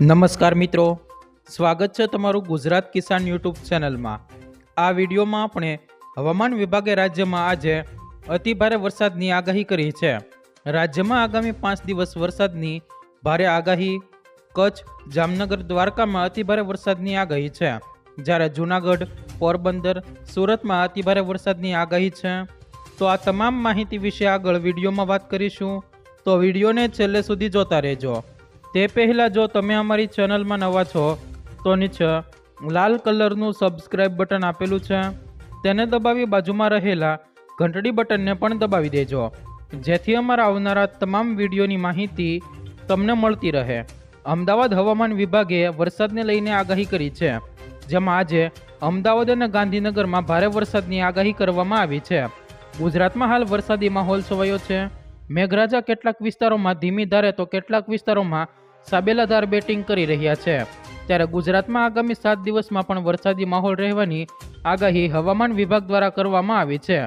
નમસ્કાર મિત્રો. સ્વાગત છે તમારું ગુજરાત કિસાન યુટ્યુબ ચેનલમાં. આ વિડીયોમાં આપણે હવામાન વિભાગે રાજ્યમાં આજે અતિભારે વરસાદની આગાહી કરી છે. રાજ્યમાં આગામી પાંચ દિવસ વરસાદની ભારે આગાહી. કચ્છ, જામનગર, દ્વારકામાં અતિભારે વરસાદની આગાહી છે. જ્યારે જૂનાગઢ, પોરબંદર, સુરતમાં અતિભારે વરસાદની આગાહી છે. તો આ તમામ માહિતી વિશે આગળ વિડીયોમાં વાત કરીશું. તો વિડીયોને છેલ્લે સુધી જોતા રહેજો. તે પહેલાં જો તમે અમારી ચેનલમાં નવા છો, તો નીચે લાલ કલરનું સબસ્ક્રાઇબ બટન આપેલું છે. તેને દબાવી બાજુમાં રહેલા ઘંટડી બટનને પણ દબાવી દેજો. જેથી અમારા આવનારા તમામ વિડીયોની માહિતી તમને મળતી રહે. અમદાવાદ હવામાન વિભાગે વરસાદને લઈને આગાહી કરી છે, જેમાં આજે અમદાવાદ અને ગાંધીનગરમાં ભારે વરસાદની આગાહી કરવામાં આવી છે. ગુજરાતમાં હાલ વરસાદી માહોલ છવાયો છે. મેઘરાજા કેટલાક વિસ્તારોમાં ધીમી ધારે તો કેટલાક વિસ્તારોમાં સાબેલાધાર બેટિંગ કરી રહ્યા છે. ત્યારે ગુજરાતમાં આગામી સાત દિવસમાં પણ વરસાદી માહોલ રહેવાની આગાહી હવામાન વિભાગ દ્વારા કરવામાં આવી છે.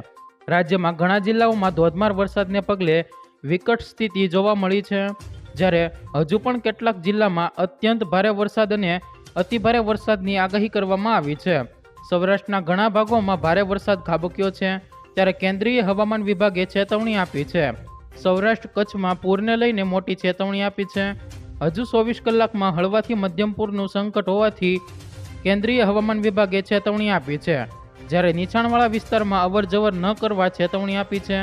રાજ્યમાં ઘણા જિલ્લાઓમાં ધોધમાર વરસાદને પગલે વિકટ સ્થિતિ જોવા મળી છે. જ્યારે હજુ પણ કેટલાક જિલ્લામાં અત્યંત ભારે વરસાદ અને અતિભારે વરસાદની આગાહી કરવામાં આવી છે. સૌરાષ્ટ્રના ઘણા ભાગોમાં ભારે વરસાદ ખાબક્યો છે. ત્યારે કેન્દ્રીય હવામાન વિભાગે ચેતવણી આપી છે. સૌરાષ્ટ્ર કચ્છમાં પૂરને લઈને મોટી ચેતવણી આપી છે. હજુ ચોવીસ કલાકમાં હળવાથી મધ્યમ પૂરનું સંકટ હોવાથી કેન્દ્રીય હવામાન વિભાગે ચેતવણી આપી છે. જ્યારે નીચાણવાળા વિસ્તારમાં અવરજવર ન કરવા ચેતવણી આપી છે.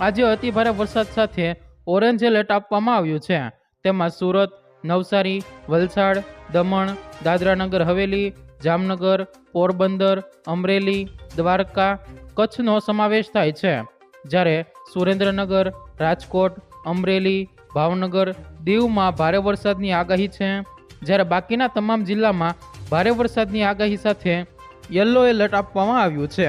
આજે અતિભારે વરસાદ સાથે ઓરેન્જ એલર્ટ આપવામાં આવ્યું છે. તેમાં સુરત, નવસારી, વલસાડ, દમણ, દાદરાનગર, હવેલી, જામનગર, પોરબંદર, અમરેલી, દ્વારકા કચ્છનો સમાવેશ થાય છે. જ્યારે સુરેન્દ્રનગર, રાજકોટ, અમરેલી, ભાવનગર. દીવમાં ભારે વરસાદની આગાહી છે. જ્યારે બાકીના તમામ જિલ્લામાં ભારે વરસાદની આગાહી સાથે યલો એલર્ટ આપવામાં આવ્યું છે.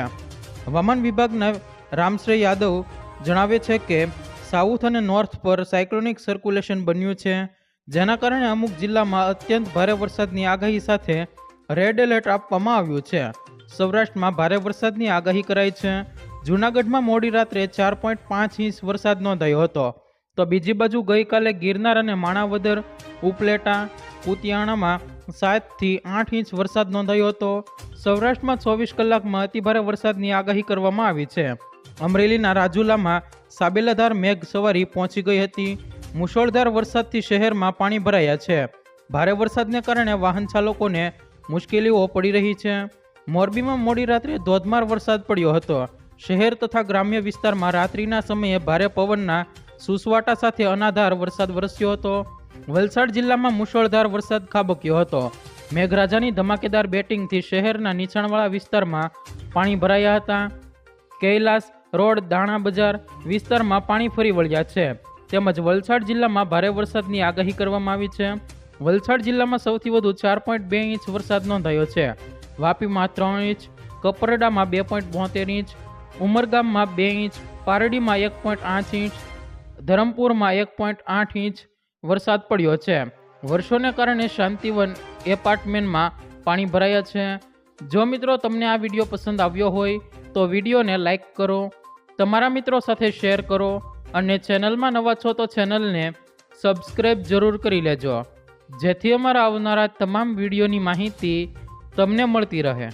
હવામાન વિભાગના રામશ્રી યાદવ જણાવે છે કે સાઉથ અને નોર્થ પર સાયક્લોનિક સર્ક્યુલેશન બન્યું છે. જેના કારણે અમુક જિલ્લામાં અત્યંત ભારે વરસાદની આગાહી સાથે રેડ એલર્ટ આપવામાં આવ્યું છે. સૌરાષ્ટ્રમાં ભારે વરસાદની આગાહી કરાઈ છે. જૂનાગઢમાં મોડી રાત્રે ચાર પોઈન્ટ પાંચ ઇંચ વરસાદ નોંધાયો હતો. તો બીજી બાજુ ગઈકાલે ગિરનાર અને માણાવદર, ઉપલેટા કુતિયાણામાં સાતથી આઠ ઇંચ વરસાદ નોંધાયો હતો. સૌરાષ્ટ્રમાં ચોવીસ કલાકમાં અતિભારે વરસાદની આગાહી કરવામાં આવી છે. અમરેલીના રાજુલામાં સાબેલાધાર મેઘ સવારી પહોંચી ગઈ હતી. મુશળધાર વરસાદથી શહેરમાં પાણી ભરાયા છે. ભારે વરસાદને કારણે વાહન ચાલકોને મુશ્કેલીઓ પડી રહી છે. મોરબીમાં મોડી રાત્રે ધોધમાર વરસાદ પડ્યો હતો. શહેર તથા ગ્રામ્ય વિસ્તારમાં રાત્રિના સમયે ભારે પવનના સુસવાટા સાથે અનાધાર વરસાદ વરસ્યો હતો. વલસાડ જિલ્લામાં મુશળધાર વરસાદ ખાબક્યો હતો. મેઘરાજાની ધમાકેદાર બેટિંગથી શહેરના નીચાણવાળા વિસ્તારમાં પાણી ભરાયા હતા. કૈલાસ રોડ, દાણા બજાર વિસ્તારમાં પાણી ફરી વળ્યા છે. તેમજ વલસાડ જિલ્લામાં ભારે વરસાદની આગાહી કરવામાં આવી છે. વલસાડ જિલ્લામાં સૌથી વધુ ચાર પોઈન્ટ બે ઇંચ વરસાદ નોંધાયો છે. વાપીમાં ત્રણ ઇંચ, કપરડામાં બે પોઈન્ટ બોતેર ઇંચ ઉમરગામમાં બે ઇંચ, પારડીમાં એક પોઈન્ટ આઠ ઇંચ, ધરમપુરમાં એક પોઈન્ટ આઠ ઇંચ વરસાદ પડ્યો છે. વર્ષોને કારણે શાંતિવન એપાર્ટમેન્ટમાં પાણી ભરાયા છે. જો મિત્રો તમને આ વીડિયો પસંદ આવ્યો હોય, તો વિડીયોને લાઇક કરો, તમારા મિત્રો સાથે શેર કરો અને ચેનલમાં નવા છો તો ચેનલને સબસ્ક્રાઈબ જરૂર કરી લેજો. જેથી અમારા આવનારા તમામ વિડીયોની માહિતી તમને મળતી રહે.